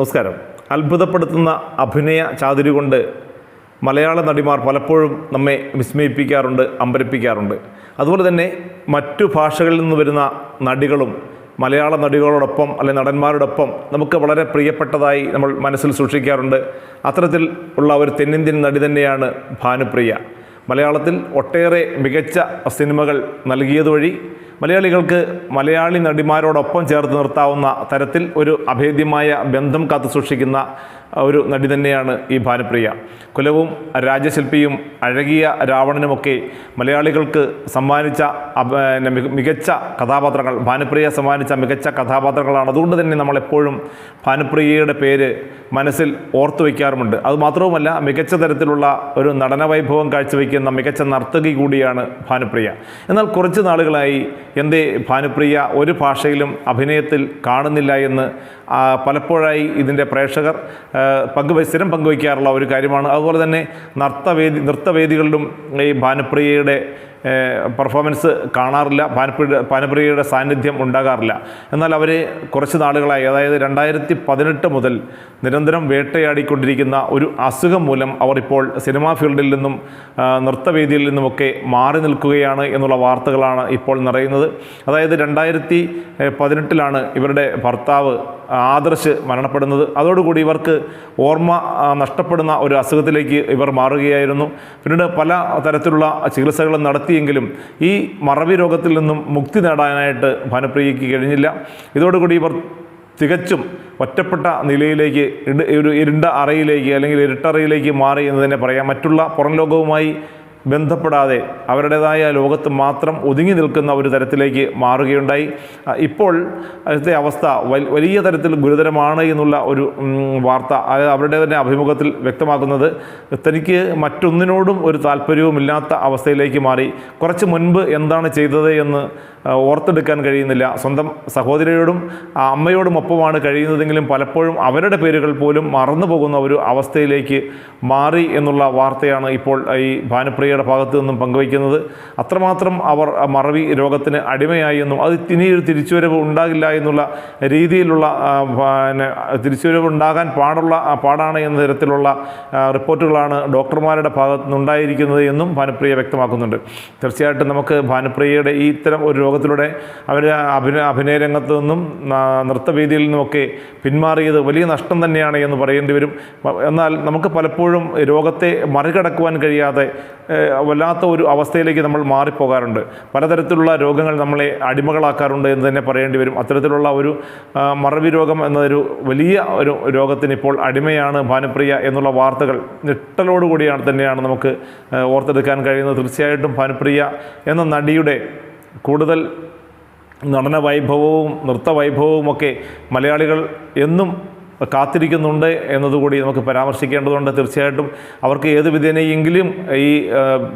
നമസ്കാരം. അത്ഭുതപ്പെടുത്തുന്ന അഭിനയ ചാതുരി കൊണ്ട് മലയാള നടിമാർ പലപ്പോഴും നമ്മെ വിസ്മയിപ്പിക്കാറുണ്ട് അമ്പരപ്പിക്കാറുണ്ട്. അതുപോലെ തന്നെ മറ്റു ഭാഷകളിൽ നിന്ന് വരുന്ന നടികളും മലയാള നടികളോടൊപ്പം അല്ലെ നടന്മാരോടൊപ്പം നമുക്ക് വളരെ പ്രിയപ്പെട്ടതായി നമ്മൾ മനസ്സിൽ സൂക്ഷിക്കാറുണ്ട്. അത്തരത്തിൽ ഉള്ള ഒരു തെന്നിന്ത്യൻ നടി തന്നെയാണ് ഭാനുപ്രിയ. മലയാളത്തിൽ ഒട്ടേറെ മികച്ച സിനിമകൾ നൽകിയതുവഴി മലയാളികൾക്ക് മലയാളി നടിമാരോടൊപ്പം ചേർത്ത് നിർത്താവുന്ന തരത്തിൽ ഒരു അഭേദ്യമായ ബന്ധം കാത്തു സൂക്ഷിക്കുന്ന ഒരു നടി തന്നെയാണ് ഈ ഭാനുപ്രിയ കുലവും രാജ്യശില്പിയും അഴകിയ രാവണനുമൊക്കെ മലയാളികൾക്ക് സമ്മാനിച്ച മികച്ച കഥാപാത്രങ്ങൾ. ഭാനുപ്രിയ സമ്മാനിച്ച മികച്ച കഥാപാത്രങ്ങളാണ്. അതുകൊണ്ട് തന്നെ നമ്മളെപ്പോഴും ഭാനുപ്രിയയുടെ പേര് മനസ്സിൽ ഓർത്തു വയ്ക്കാറുമുണ്ട്. അതുമാത്രവുമല്ല മികച്ച തരത്തിലുള്ള ഒരു നടന വൈഭവം കാഴ്ചവെക്കുന്ന മികച്ച നർത്തകി കൂടിയാണ് ഭാനുപ്രിയ. എന്നാൽ കുറച്ച് നാളുകളായി എന്തേ ഭാനുപ്രിയ ഒരു ഭാഷയിലും അഭിനയത്തിൽ കാണുന്നില്ല എന്ന് പലപ്പോഴായി ഇതിന്റെ പ്രേക്ഷകർ ആ, പങ്കുവെ സ്ഥിരം പങ്കുവയ്ക്കാറുള്ള ഒരു കാര്യമാണ്. അതുപോലെ തന്നെ നർത്തവേദി നൃത്തവേദികളിലും ഈ ഭാനുപ്രിയയുടെ പെർഫോമൻസ് കാണാറില്ല ഭാനുപ്രിയ പാനപ്രിയയുടെ സാന്നിധ്യം ഉണ്ടാകാറില്ല. എന്നാൽ അവർ കുറച്ച് നാളുകളായി അതായത് രണ്ടായിരത്തി പതിനെട്ട് മുതൽ നിരന്തരം വേട്ടയാടിക്കൊണ്ടിരിക്കുന്ന ഒരു അസുഖം മൂലം അവർ ഇപ്പോൾ സിനിമാ ഫീൽഡിൽ നിന്നും നൃത്തവേദിയിൽ നിന്നുമൊക്കെ മാറി നിൽക്കുകയാണ് എന്നുള്ള വാർത്തകളാണ് ഇപ്പോൾ നിറയുന്നത്. അതായത് രണ്ടായിരത്തി പതിനെട്ടിലാണ് ഇവരുടെ ഭർത്താവ് ആദർശ് മരണപ്പെടുന്നത്. അതോടുകൂടി ഇവർക്ക് ഓർമ്മ നഷ്ടപ്പെടുന്ന ഒരു അസുഖത്തിലേക്ക് ഇവർ മാറുകയായിരുന്നു. പിന്നീട് പല തരത്തിലുള്ള ചികിത്സകൾ നടത്തിയെങ്കിലും ഈ മറവി രോഗത്തിൽ നിന്നും മുക്തി നേടാനായിട്ട് ഭാനുപ്രിയയ്ക്ക് കഴിഞ്ഞില്ല. ഇതോടുകൂടി ഇവർ തികച്ചും ഒറ്റപ്പെട്ട നിലയിലേക്ക് ഒരു ഇരുണ്ട അറയിലേക്ക് അല്ലെങ്കിൽ ഇരുട്ടറയിലേക്ക് മാറി എന്ന് തന്നെ പറയാം. മറ്റുള്ള പുറം ലോകവുമായി ബന്ധപ്പെടാതെ അവരുടേതായ ലോകത്ത് മാത്രം ഒതുങ്ങി നിൽക്കുന്ന ഒരു തരത്തിലേക്ക് മാറുകയുണ്ടായി. ഇപ്പോൾ അതിലത്തെ അവസ്ഥ വലിയ തരത്തിൽ ഗുരുതരമാണ് എന്നുള്ള ഒരു വാർത്ത അവരുടെ തന്നെ അഭിമുഖത്തിൽ വ്യക്തമാക്കുന്നത് തനിക്ക് മറ്റൊന്നിനോടും ഒരു താല്പര്യവുമില്ലാത്ത അവസ്ഥയിലേക്ക് മാറി. കുറച്ച് മുൻപ് എന്താണ് ചെയ്തത് എന്ന് ഓർത്തെടുക്കാൻ കഴിയുന്നില്ല. സ്വന്തം സഹോദരിയോടും അമ്മയോടും ഒപ്പമാണ് കഴിയുന്നതെങ്കിലും പലപ്പോഴും അവരുടെ പേരുകൾ പോലും മറന്നു പോകുന്ന ഒരു അവസ്ഥയിലേക്ക് മാറി എന്നുള്ള വാർത്തയാണ് ഇപ്പോൾ ഈ ഭാനുപ്രിയയുടെ ഭാഗത്തു നിന്നും പങ്കുവയ്ക്കുന്നത്. അത്രമാത്രം അവർ മറവി രോഗത്തിന് അടിമയായി എന്നും അത് ഇനിയൊരു തിരിച്ചുവരവ് ഉണ്ടാകില്ല എന്നുള്ള രീതിയിലുള്ള പിന്നെ തിരിച്ചുവരവ് ഉണ്ടാകാൻ പാടുള്ള പാടാണ് എന്ന തരത്തിലുള്ള റിപ്പോർട്ടുകളാണ് ഡോക്ടർമാരുടെ ഭാഗത്തു നിന്നുണ്ടായിരിക്കുന്നത് എന്നും ഭാനുപ്രിയ വ്യക്തമാക്കുന്നുണ്ട്. തീർച്ചയായിട്ടും നമുക്ക് ഭാനുപ്രിയയുടെ ഈ ഇത്തരം ഒരു രോഗത്തിലൂടെ അവർ അഭിനയ അഭിനയ രംഗത്ത് നിന്നും നൃത്തവേദിയിൽ നിന്നുമൊക്കെ പിന്മാറിയത് വലിയ നഷ്ടം തന്നെയാണ് എന്ന് പറയേണ്ടി വരും. എന്നാൽ നമുക്ക് പലപ്പോഴും രോഗത്തെ മറികടക്കുവാൻ കഴിയാതെ വല്ലാത്ത ഒരു അവസ്ഥയിലേക്ക് നമ്മൾ മാറിപ്പോകാറുണ്ട്. പലതരത്തിലുള്ള രോഗങ്ങൾ നമ്മളെ അടിമകളാക്കാറുണ്ട് എന്ന് തന്നെ പറയേണ്ടി വരും. അത്തരത്തിലുള്ള ഒരു മറവി രോഗം എന്നൊരു വലിയ ഒരു രോഗത്തിന് ഇപ്പോൾ അടിമയാണ് ഭാനുപ്രിയ എന്നുള്ള വാർത്തകൾ ഞെട്ടലോടുകൂടിയാണ് തന്നെയാണ് നമുക്ക് ഓർത്തെടുക്കാൻ കഴിയുന്നത്. തീർച്ചയായിട്ടും ഭാനുപ്രിയ എന്ന നടിയുടെ കൂടുതൽ നടന വൈഭവവും നൃത്ത വൈഭവവും ഒക്കെ മലയാളികൾ എന്നും കാത്തിരിക്കുന്നുണ്ട് എന്നതുകൂടി നമുക്ക് പരാമർശിക്കേണ്ടതുണ്ട്. തീർച്ചയായിട്ടും അവർക്ക് ഏത് വിധേനയെങ്കിലും ഈ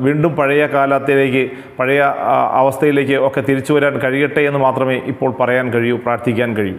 വീണ്ടും പഴയ കാലത്തിലേക്ക് പഴയ അവസ്ഥയിലേക്ക് ഒക്കെ തിരിച്ചു വരാൻ കഴിയട്ടെ എന്ന് മാത്രമേ ഇപ്പോൾ പറയാൻ കഴിയൂ പ്രാർത്ഥിക്കാൻ കഴിയൂ.